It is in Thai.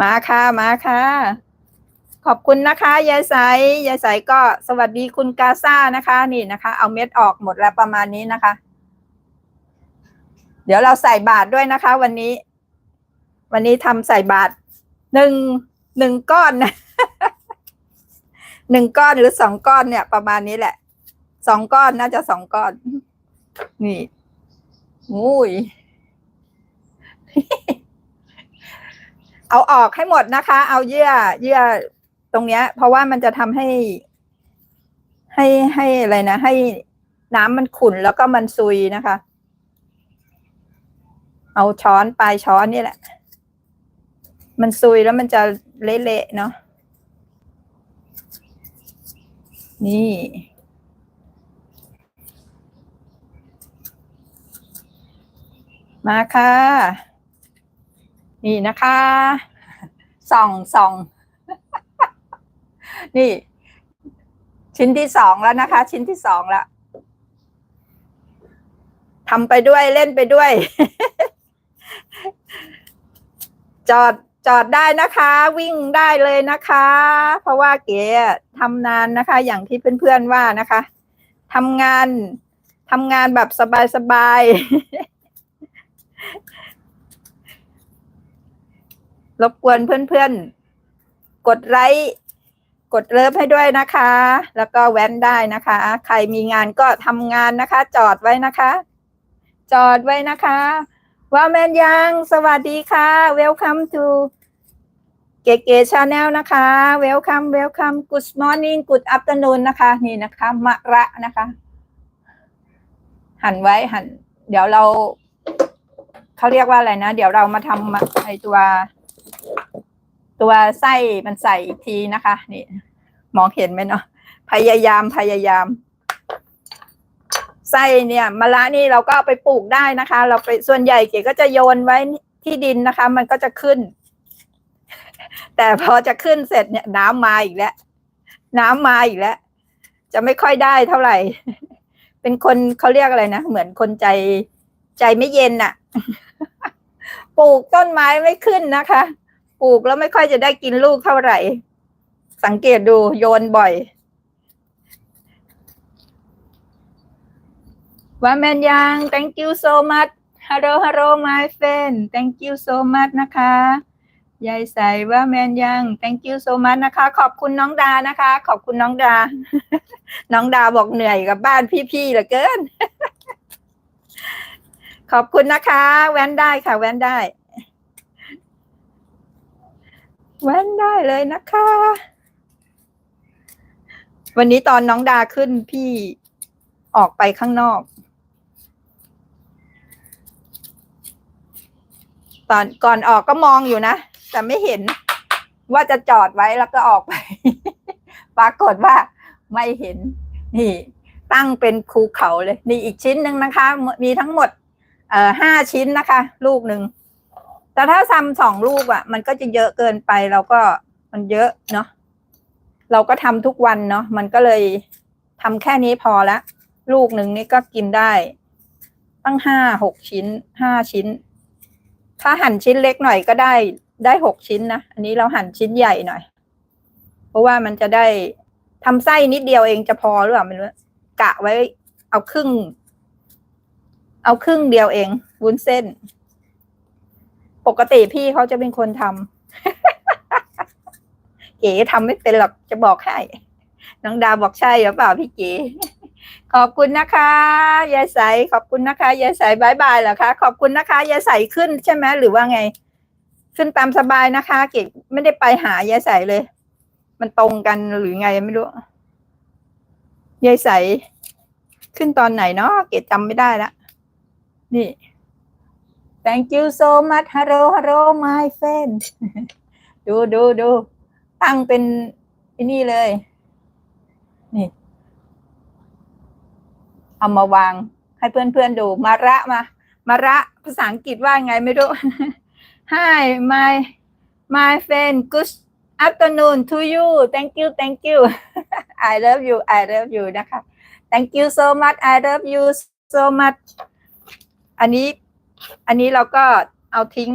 มาค่ะมาค่ะ ขอบคุณนะคะยายใสยายใสก็สวัสดีคุณกาซ่านะคะนี่นะคะ เอาเม็ดออกหมดแล้วประมาณนี้นะคะ เดี๋ยวเราใส่บาทด้วยนะคะ วันนี้ วันนี้ทำใส่บาทหนึ่งหนึ่งก้อนนะหนึ่งก้อนหรือสองก้อนเนี่ย ประมาณนี้แหละสองก้อนน่าจะสองก้อน นี่อุ้ย เอาออกให้หมดนะคะ เอาเยื่อ เยื่อตรงเนี้ย เพราะว่ามันจะทำให้ ให้ให้อะไรนะ ให้น้ำมันขุ่นแล้วก็มันซุยนะคะ เอาช้อนปลายช้อนนี่แหละ มันซุยแล้วมันจะเละๆเนาะนี่ มาค่ะ นี่นะคะส่องส่องนี่ ชิ้นที่สองแล้วนะคะ ชิ้นที่สองแล้วทำไปด้วยเล่นไปด้วย จอดจอดได้นะคะ วิ่งได้เลยนะคะ เพราะว่าเก๋ทำนานนะคะ อย่างที่เพื่อนๆว่านะคะทำงานทำงานแบบสบายๆ รบกวนเพื่อนๆ กดไลค์กดเลิฟให้ด้วยนะคะ แล้วก็แว้นได้นะคะ ใครมีงานก็ทำงานนะคะ จอดไว้นะคะ จอดไว้นะคะ ว่าแมนยังสวัสดีค่ะ welcome to เก๋ๆชาแนลนะคะ welcome welcome good morning good afternoon นะคะ นี่นะคะมะระนะคะ หั่นไว้หั่น เดี๋ยวเรา เขาเรียกว่าอะไรนะ เดี๋ยวเรามาทำไอตัว ตัวไส้มันใส่อีกทีนะคะ นี่ มองเห็นไหมเนาะพยายามพยายาม ไส้เนี่ยมะระนี่เราก็เอาไปปลูกได้นะคะ เราไปส่วนใหญ่เก๋ก็จะโยนไว้ที่ดินนะคะ มันก็จะขึ้น แต่พอจะขึ้นเสร็จเนี่ย น้ำมาอีกแล้ว น้ำมาอีกแล้ว จะไม่ค่อยได้เท่าไหร่ เป็นคนเขาเรียกอะไรนะ เหมือนคนใจใจไม่เย็นน่ะ ปลูกต้นไม้ไม่ขึ้นนะคะ ปลูกแล้วไม่ค่อยจะได้กินลูกเท่าไหร่ สังเกตดูโยนบ่อย ว่าแมนยัง thank you so much hello hello my friend thank you so much นะคะยายใสว่าแมนยัง thank you so much นะคะ ขอบคุณน้องดานะคะ ขอบคุณน้องดา น้องดาบอกเหนื่อยกับบ้านพี่ๆเหลือเกิน ขอบคุณนะคะ แว้นได้ค่ะ แว้นได้ แว้นได้เลยนะคะ วันนี้ตอนน้องดาขึ้นพี่ออกไปข้างนอก ตอนก่อนออกก็มองอยู่นะ แต่ไม่เห็นว่าจะจอดไว้แล้วก็ออกไป ปรากฏว่าไม่เห็น นี่ ตั้งเป็นภูเขาเลย นี่อีกชิ้นหนึ่งนะคะ มีทั้งหมด เอ่อห้าชิ้นนะคะ ลูกหนึ่ง แต่ถ้าทำสองลูกอะ มันก็จะเยอะเกินไปเราก็มันเยอะเนาะเราก็ทำทุกวันเนาะมันก็เลยทำแค่นี้พอละ ลูกหนึ่งนี่ก็กินได้ ตั้งห้าหกชิ้นห้าชิ้น ถ้าหั่นชิ้นเล็กหน่อยก็ได้ได้หกชิ้นนะอันนี้เราหั่นชิ้นใหญ่หน่อย เพราะว่ามันจะได้ทำไส้นิดเดียวเองจะพอหรือเปล่าไม่รู้กะไว้เอาครึ่ง เอาครึ่งเดียวเองวุ้นเส้น ปกติพี่เขาจะเป็นคนทำเก๋ทำไม่เป็นหรอกจะบอกให้ น้องดาบอกใช่หรือเปล่าพี่เก๋ขอบคุณนะคะยายใสขอบคุณนะคะยายใสบายบายเหรอคะ ขอบคุณนะคะยายใสขึ้นใช่ไหมหรือว่าไง ขึ้นตามสบายนะคะ เก๋ไม่ได้ไปหายายใสเลย มันตรงกันหรือไงไม่รู้ยายใสขึ้นตอนไหนเนาะเก๋จำไม่ได้ละนี่ thank you so much hello hello my friend ดูดูดูตั้งเป็นอ้นี่เลย นี่เอามาวาง ให้เพื่อนๆดู มาระมา มาระภาษาอังกฤษว่าไงไม่รู้ Hi my my friend good afternoon to you thank you thank you I love you I love you นะคะ thank you so much I love you so much อันนี้ อันนี้เราก็เอาทิ้ง